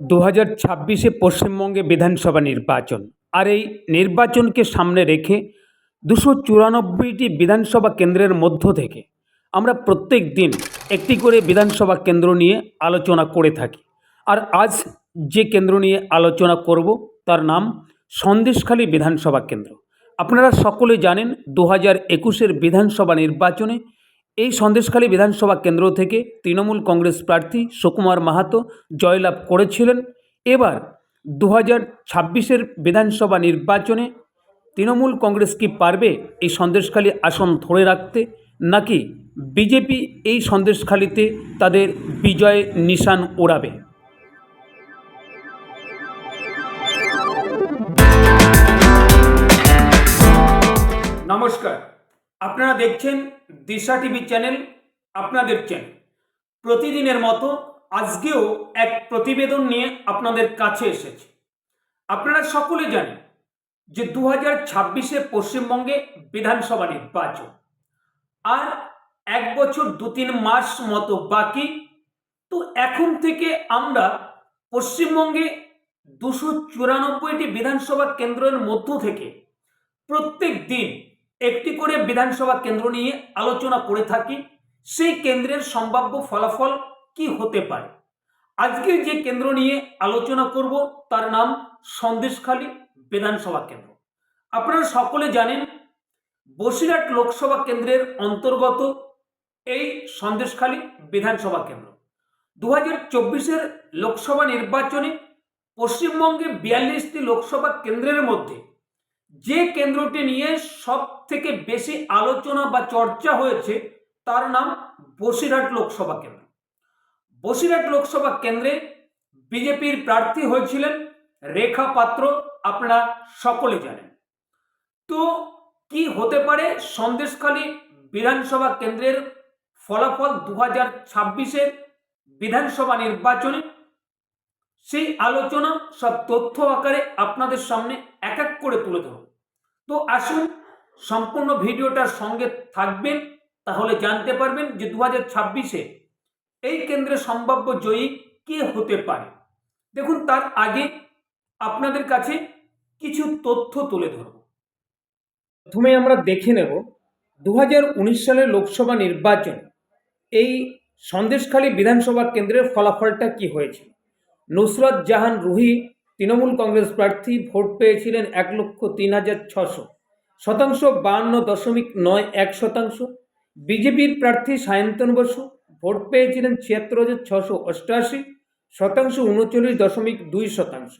দু হাজার ছাব্বিশে পশ্চিমবঙ্গে বিধানসভা নির্বাচন। আর এই নির্বাচনকে সামনে রেখে দুশো চুরানব্বইটি বিধানসভা কেন্দ্রের মধ্য থেকে আমরা প্রত্যেক দিন একটি করে বিধানসভা কেন্দ্র নিয়ে আলোচনা করে থাকি। আর আজ যে কেন্দ্র নিয়ে আলোচনা করব, তার নাম সন্দেশখালী বিধানসভা কেন্দ্র। আপনারা সকলে জানেন দু হাজার একুশের বিধানসভা নির্বাচনে এই সন্দেশখালী বিধানসভা কেন্দ্র থেকে তৃণমূল কংগ্রেস প্রার্থী সুকুমার মাহাতো জয়লাভ করেছিলেন। এবার দু হাজার ছাব্বিশের বিধানসভা নির্বাচনে তৃণমূল কংগ্রেস কি পারবে এই সন্দেশখালী আসন ধরে রাখতে? নাকি বিজেপি এই সন্দেশখালীতে তাদের বিজয় নিশান ওড়াবে? নমস্কার। আপনারা দেখছেন দিশা টিভি চ্যানেল, আপনাদের চ্যানেল। প্রতিদিনের মতো আজকেও এক প্রতিবেদন নিয়ে আপনাদের কাছে এসেছে। আপনারা সকলে জানেন যে দু হাজার ছাব্বিশে পশ্চিমবঙ্গে বিধানসভা নির্বাচন। আর এক বছর দু তিন মাস মতো বাকি। তো এখন থেকে আমরা পশ্চিমবঙ্গে দুশো চুরানব্বইটি বিধানসভা কেন্দ্রের মধ্য থেকে প্রত্যেক দিন একটি করে বিধানসভা কেন্দ্র নিয়ে আলোচনা করে থাকি, সেই কেন্দ্রের সম্ভাব্য ফলাফল কি হতে পারে? আজকে যে কেন্দ্র নিয়ে আলোচনা করব, তার নাম সন্দেশখালী বিধানসভা কেন্দ্র। আপনারা সকলে জানেন, বসিরহাট লোকসভা কেন্দ্রের অন্তর্গত এই সন্দেশখালী বিধানসভা কেন্দ্র। দু হাজার চব্বিশের লোকসভা নির্বাচনে পশ্চিমবঙ্গে বিয়াল্লিশটি লোকসভা কেন্দ্রের মধ্যে যে কেন্দ্রটি নিয়ে সব থেকে বেশি আলোচনা বা চর্চা হয়েছে, তার নাম বসিরহাট লোকসভা কেন্দ্র। বসিরহাট লোকসভা কেন্দ্রে বিজেপির প্রার্থী হয়েছিলেন রেখা পাত্র, আপনারা সকলে জানেন। তো কি হতে পারে সন্দেশখালী বিধানসভা কেন্দ্রের ফলাফল দু হাজার ছাব্বিশের বিধানসভা নির্বাচনে? সেই আলোচনা সব তথ্য আকারে আপনাদের সামনে এক এক করে তুলে ধরব। তো আসুন সম্পূর্ণ ভিডিওটার সঙ্গে থাকবেন, তাহলে জানতে পারবেন যে দু হাজার ছাব্বিশে এই কেন্দ্রে সম্ভাব্য জয়ী কে হতে পারে। দেখুন, তার আগে আপনাদের কাছে কিছু তথ্য তুলে ধরব। প্রথমে আমরা দেখে নেব দু হাজার উনিশ সালের লোকসভা নির্বাচন এই সন্দেশখালী বিধানসভা কেন্দ্রের ফলাফলটা কি হয়েছিল। নুসরত জাহান রুহি তৃণমূল কংগ্রেস প্রার্থী ভোট পেয়েছিলেন এক লক্ষ তিন হাজার ছশো। শতাংশ বাহান্ন দশমিক নয় এক শতাংশ। বিজেপির প্রার্থী সায়ন্তন বসু ভোট পেয়েছিলেন ছিয়াত্তর হাজার ছশো অষ্টআশি শতাংশ উনচল্লিশ দশমিক দুই শতাংশ।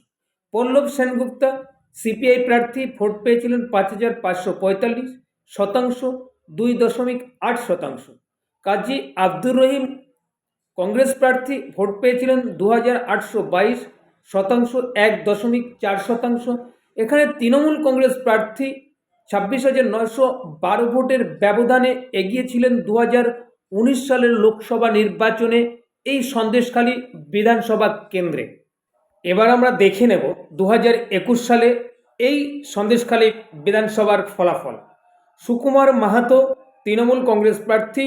পল্লব সেনগুপ্তা সিপিআই প্রার্থী ভোট পেয়েছিলেন পাঁচ হাজার পাঁচশো পঁয়তাল্লিশ। শতাংশ দুই দশমিক আট শতাংশ। কাজী আব্দুর রহিম কংগ্রেস প্রার্থী ভোট পেয়েছিলেন দু হাজার আটশো বাইশ শতাংশ এক দশমিক চার শতাংশ। এখানে তৃণমূল কংগ্রেস প্রার্থী ছাব্বিশ হাজার নয়শো বারো ভোটের ব্যবধানে এগিয়েছিলেন দু হাজার উনিশ সালের লোকসভা নির্বাচনে এই সন্দেশখালী বিধানসভা কেন্দ্রে। এবার আমরা দেখে নেব দু হাজার একুশ সালে এই সন্দেশখালী বিধানসভার ফলাফল। সুকুমার মাহাতো তৃণমূল কংগ্রেস প্রার্থী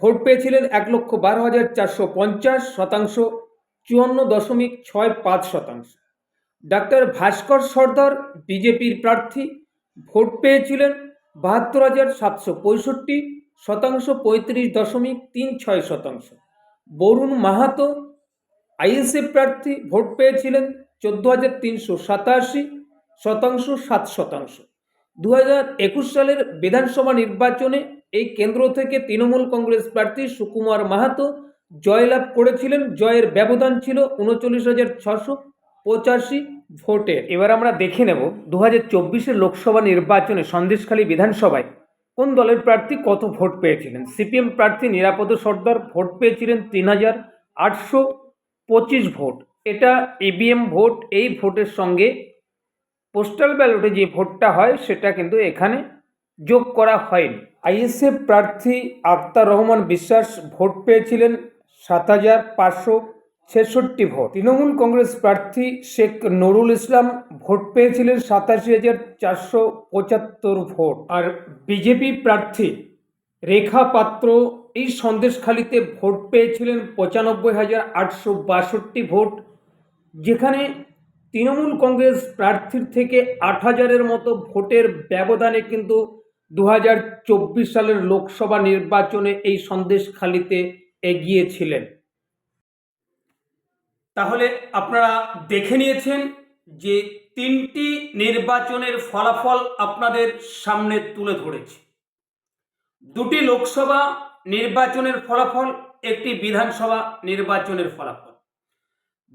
ভোট পেয়েছিলেন এক লক্ষ বারো হাজার চারশো পঞ্চাশ শতাংশ, চুয়ান্ন দশমিক ছয় পাঁচ শতাংশ। ডাক্তার ভাস্কর সর্দার, বিজেপির প্রার্থী, ভোট পেয়েছিলেন বাহাত্তর হাজার সাতশো পঁয়ষট্টি শতাংশ, পঁয়ত্রিশ দশমিক তিন ছয় শতাংশ। বরুণ মাহাতো, আইএসএফ প্রার্থী, ভোট পেয়েছিলেন চোদ্দ হাজার তিনশো সাতাশি শতাংশ, সাত শতাংশ। দু হাজার একুশ সালের বিধানসভা নির্বাচনে এই কেন্দ্র থেকে তৃণমূল কংগ্রেস প্রার্থী সুকুমার মাহাতো জয়লাভ করেছিলেন। জয়ের ব্যবধান ছিল উনচল্লিশ হাজার ছশো পঁচাশি ভোটের। এবার আমরা দেখে নেব দু হাজার লোকসভা নির্বাচনে সন্দেশখালী বিধানসভায় কোন দলের প্রার্থী কত ভোট পেয়েছিলেন? সিপিএম প্রার্থী নিরাপদ সর্দার ভোট পেয়েছিলেন তিন হাজার আটশো পঁচিশ ভোট। এটা ইভিএম ভোট, এই ভোটের সঙ্গে পোস্টাল ব্যালটে যে ভোটটা হয়, সেটা কিন্তু এখানে যোগ করা হয়নি। আইএসএফ প্রার্থী আক্তার রহমান বিশ্বাস ভোট পেয়েছিলেন সাত হাজার পাঁচশো ছেষট্টি ভোট। তৃণমূল কংগ্রেস প্রার্থী শেখ নুরুল ইসলাম ভোট পেয়েছিলেন সাতাশি হাজার চারশো পঁচাত্তর ভোট। আর বিজেপি প্রার্থী রেখা পাত্র এই সন্দেশখালিতে ভোট পেয়েছিলেন পঁচানব্বই হাজার আটশো বাষট্টি ভোট, যেখানে তৃণমূল কংগ্রেস প্রার্থীর থেকে আট হাজারের মতো ভোটের ব্যবধানে কিন্তু দু হাজার চব্বিশ সালের লোকসভা নির্বাচনে এই সন্দেশখালিতে এগিয়েছিলেন। তাহলে আপনারা দেখে নিয়েছেন যে তিনটি নির্বাচনের ফলাফল আপনাদের সামনে তুলে ধরেছি। দুটি লোকসভা নির্বাচনের ফলাফল, একটি বিধানসভা নির্বাচনের ফলাফল।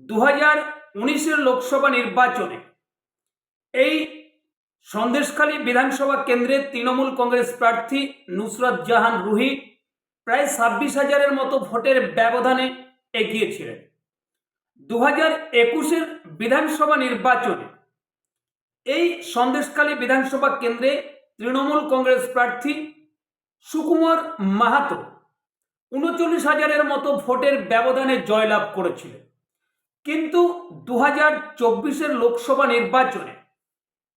দু হাজার উনিশের লোকসভা নির্বাচনে এই সন্দেশখালী বিধানসভা কেন্দ্রে তৃণমূল কংগ্রেস প্রার্থী নুসরত জাহান রুহি প্রায় ছাব্বিশ হাজারের মতো ভোটের ব্যবধানে এগিয়েছিলেন। দু হাজার একুশের বিধানসভা নির্বাচনে এই সন্দেশখালী বিধানসভা কেন্দ্রে তৃণমূল কংগ্রেস প্রার্থী সুকুমার মাহাতো উনচল্লিশ হাজারের মতো ভোটের ব্যবধানে জয়লাভ করেছিলেন। কিন্তু দু হাজার চব্বিশের লোকসভা নির্বাচনে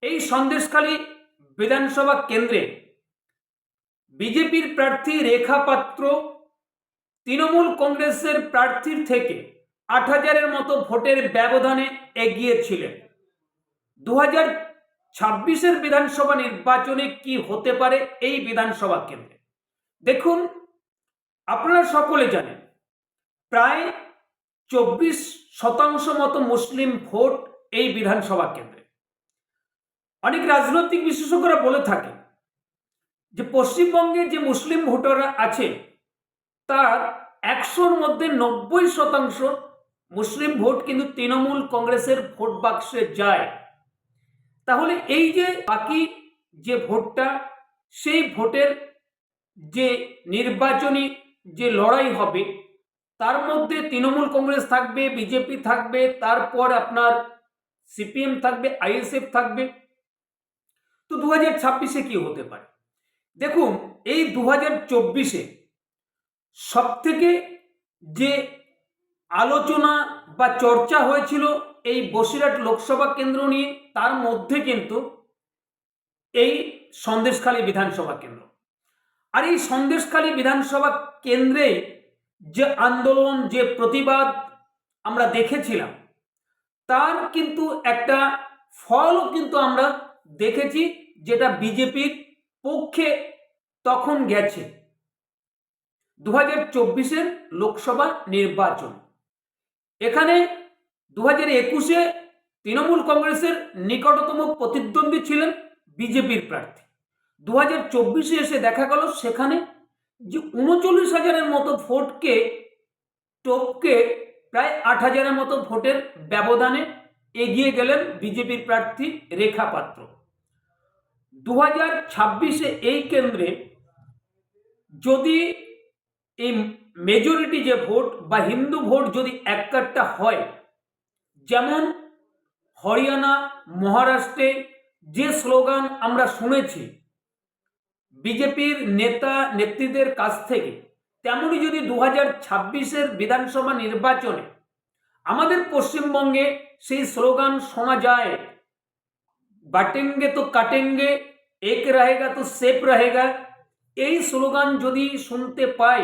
এই সন্দেশখালী বিধানসভা কেন্দ্রে বিজেপির প্রার্থী রেখা পাত্র, তৃণমূল কংগ্রেসের প্রার্থীর থেকে আট হাজারের মতো ভোটের ব্যবধানে এগিয়েছিলেন। দু হাজার ছাব্বিশের বিধানসভা নির্বাচনে কি হতে পারে এই বিধানসভা কেন্দ্রে? দেখুন, আপনারা সকলে জানেন, প্রায় চব্বিশ শতাংশ মতো মুসলিম ভোট এই বিধানসভা কেন্দ্রে। অনেক রাজনৈতিক বিশেষজ্ঞরা বলে থাকে যে পশ্চিমবঙ্গে যে মুসলিম ভোটাররা আছে, তার একশোর মধ্যে নব্বই শতাংশ মুসলিম ভোট কিন্তু তৃণমূল কংগ্রেসের ভোট বাক্সে যায়। তাহলে এই যে বাকি যে ভোটটা, সেই ভোটের যে নির্বাচনী যে লড়াই হবে, তার মধ্যে তৃণমূল কংগ্রেস থাকবে, বিজেপি থাকবে, তারপর আপনার সিপিএম থাকবে, আইএসএফ থাকবে তো দু হাজার ছাব্বিশে কী হতে পারে? দেখুন, এই দু হাজার চব্বিশে সব থেকে যে আলোচনা বা চর্চা হয়েছিল এই বসিরহাট লোকসভা কেন্দ্র নিয়ে, তার মধ্যে কিন্তু এই সন্দেশখালী বিধানসভা কেন্দ্র। আর এই সন্দেশখালী বিধানসভা কেন্দ্রে যে আন্দোলন, যে প্রতিবাদ আমরা দেখেছিলাম, তার কিন্তু একটা ফলও কিন্তু আমরা দেখেছি যেটা বিজেপির পক্ষে তখন গেছে। দু হাজার চব্বিশের লোকসভা নির্বাচন। এখানে দু হাজার একুশে তৃণমূল কংগ্রেসের নিকটতম প্রতিদ্বন্দ্বী ছিলেন বিজেপির প্রার্থী। দু হাজার চব্বিশে এসে দেখা গেল সেখানে যে উনচল্লিশ হাজারের মতো ভোটকে, টপকে প্রায় আট হাজারের মতো ভোটের ব্যবধানে এগিয়ে গেলেন বিজেপির প্রার্থী রেখা পাত্র। দু হাজার ছাব্বিশে এই কেন্দ্রে যদি এই মেজরিটি যে ভোট বা হিন্দু ভোট যদি এক একটা হয়, যেমন হরিয়ানা, মহারাষ্ট্রে যে স্লোগান আমরা শুনেছি, বিজেপির নেতা নেত্রীদের কাছ থেকে, তেমনই যদি দু হাজার ছাব্বিশের বিধানসভা নির্বাচনে আমাদের পশ্চিমবঙ্গে সেই স্লোগান শোনা যায়। বাটেঙ্গে তো কাটেঙ্গে, এক রহেগা তো সেফ রহেগা। এই স্লোগান যদি শুনতে পাই,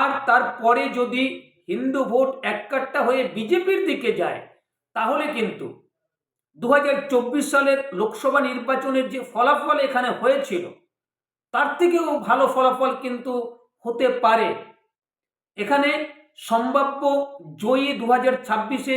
আর তারপরে যদি হিন্দু ভোট এককাট্টা হয়ে বিজেপির দিকে যায়, তাহলে কিন্তু দু হাজার চব্বিশ সালের লোকসভা নির্বাচনের যে ফলাফল এখানে হয়েছিল, তার থেকেও ভালো ফলাফল কিন্তু হতে পারে। এখানে সম্ভাব্য জয়ী দু হাজার ছাব্বিশে